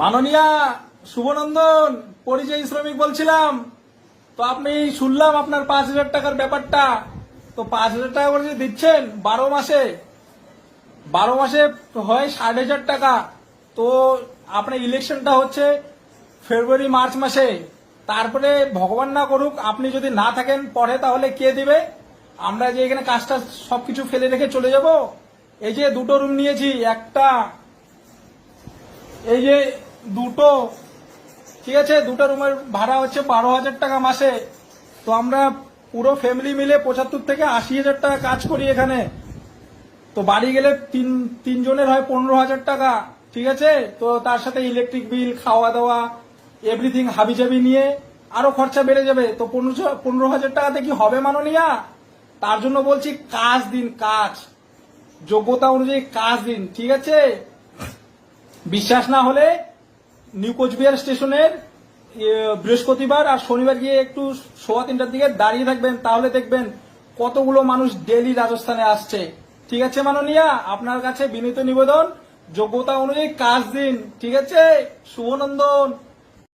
মাননীয়া শুভনন্দন, পরিযায়ী শ্রমিক বলছিলাম, তো আপনি শুনলাম আপনার পাঁচ হাজার টাকার ব্যাপারটা, তো পাঁচ হাজার টাকা করে দিচ্ছেন বারো মাসে বারো মাসে হয় ষাট হাজার টাকা, তো আপনার ইলেকশনটা হচ্ছে ফেব্রুয়ারি, মার্চ মাসে, তারপরে ভগবান না করুক, আপনি যদি না থাকেন, পরে তাহলে কে দিবে? আমরা যে এখানে কাজটা সবকিছু ফেলে রেখে চলে যাব, এই যে দুটো রুম নিয়েছি, একটা, এই যে দুটো, ঠিক আছে, দুটো রুমের ভাড়া হচ্ছে বারো হাজার টাকা মাসে। তো আমরা পুরো ফ্যামিলি মিলে পঁচাত্তর থেকে আশি হাজার টাকা কাজ করি এখানে। তো বাড়ি গেলে তিন, তিনজনের হয় পনেরো হাজার টাকা, ঠিক আছে? তো তার সাথে ইলেকট্রিক বিল খাওয়া দাওয়া এভরিথিং হাবিজাবি নিয়ে আরও খরচা বেড়ে যাবে। তো পনেরো হাজার টাকাতে কি হবে মাননীয়া? তার জন্য বলছি কাজ দিন, কাজ। যোগ্যতা অনুযায়ী কাজ দিন, ঠিক আছে? বিশ্বাস না হলে নিউ কোচবিহার স্টেশনের বৃহস্পতিবার আর শনিবার গিয়ে একটু সোয়া তিনটার দিকে দাঁড়িয়ে থাকবেন, তাহলে দেখবেন কতগুলো মানুষ ডেলি রাজস্থানে আসছে। ঠিক আছে, মাননীয়া? আপনার কাছে বিনীত নিবেদন, যোগ্যতা অনুযায়ী কাজ দিন, ঠিক আছে? শুভনন্দন।